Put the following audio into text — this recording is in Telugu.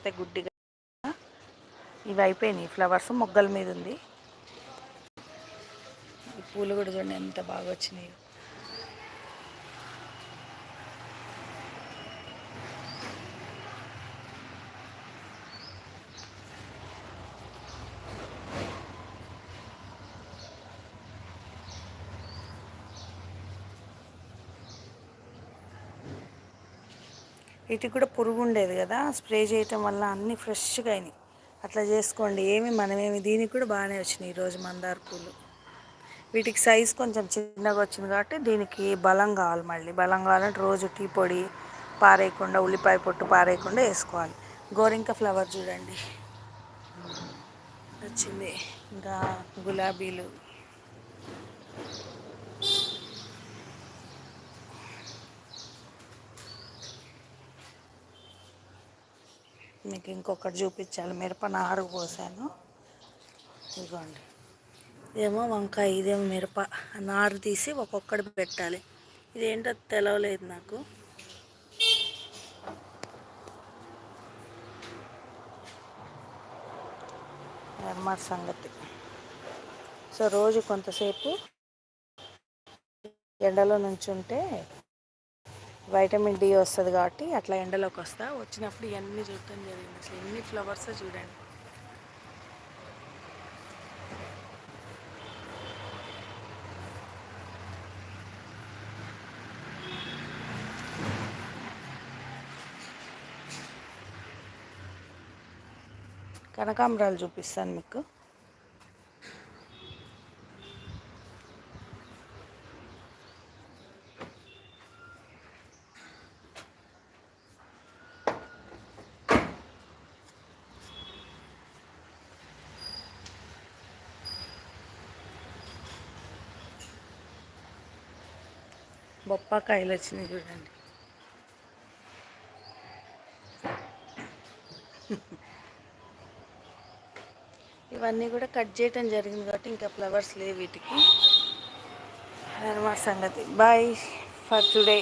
పోతే గుడ్డిగా ఇవి అయిపోయినాయి. ఫ్లవర్స్ మొగ్గల మీద ఉంది. ఈ పూలు కూడా చూడండి ఎంత బాగా వచ్చినాయి. వీటికి కూడా పురుగు ఉండేది కదా స్ప్రే చేయటం వల్ల అన్నీ ఫ్రెష్గా అయినాయి. అట్లా చేసుకోండి ఏమి మనమేమి దీనికి కూడా బాగానే వచ్చినాయి ఈరోజు మందార పూలు. వీటికి సైజ్ కొంచెం చిన్నగా వచ్చింది కాబట్టి దీనికి బలం కావాలి మళ్ళీ. బలం కావాలంటే రోజు టీ పొడి పారేయకుండా ఉల్లిపాయ పొట్టు పారేయకుండా వేసుకోవాలి. గోరింక ఫ్లవర్ చూడండి. వచ్చింది. ఇంకా గులాబీలు. మీకు ఇంకొకటి చూపించాలి. మిరప నారు పోసాను. ఇదిగోండి. ఇదేమో వంకాయ ఇదేమో మిరప. నారు తీసి ఒక్కొక్కటి పెట్టాలి. ఇదేంటో తెలవలేదు నాకు. నిర్మా సంగతి. సో రోజు కొంతసేపు ఎండలో నుంచుంటే వైటమిన్ డి వస్తుంది కాబట్టి అట్లా ఎండలోకి వస్తా. వచ్చినప్పుడు ఇవన్నీ చూడటం జరిగింది. అసలు ఎన్ని ఫ్లవర్స్ చూడండి. కనకాంబరాలు చూపిస్తాను మీకు. బొప్పాకాయలు వచ్చినాయి చూడండి. ఇవన్నీ కూడా కట్ చేయటం జరిగింది కాబట్టి ఇంకా ఫ్లవర్స్ లేవు వీటికి. అనమాట సంగతి. Bye for today